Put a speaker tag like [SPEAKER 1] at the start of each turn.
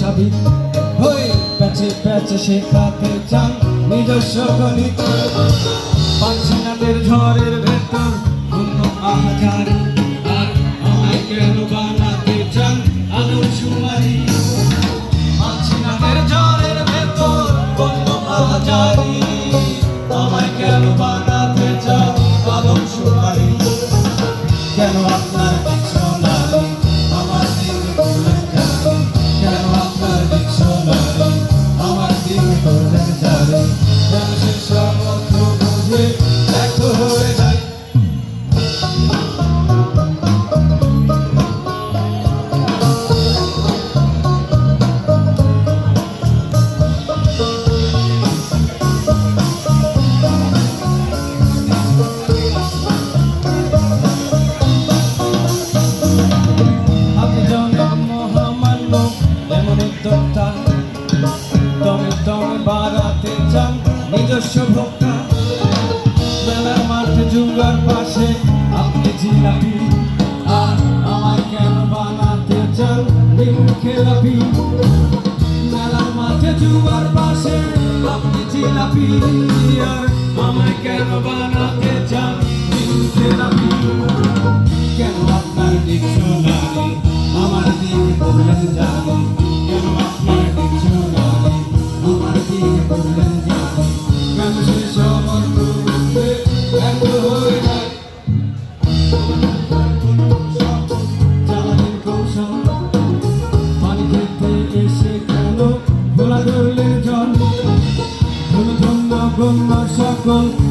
[SPEAKER 1] সবই হয়ে প্যাচে প্যাচে শেখাতে চান নিজস্ব গণিত। পাঁচনাদের ঝড়ের ভেতর অন্য আর আমায় কেন বানাতে চান আদর সুমারি? পাঁচনাদের ঝড়ের ভেতর অন্য আহাজারি আমায় কেন বানাতে চান আদর সুমারি? কেন দমে বাড়াতে চান নিজস্ব ভোক্তা। মেলার মাঠে জুঙ্গার পাশে আপনি জিলাপি। আর আমার কেন বানাতে চান দিন খেলাপি? মেলার মাঠে জুঙ্গার পাশে আপনি জিলাপি। আর আমার কেন বানাতে Uncle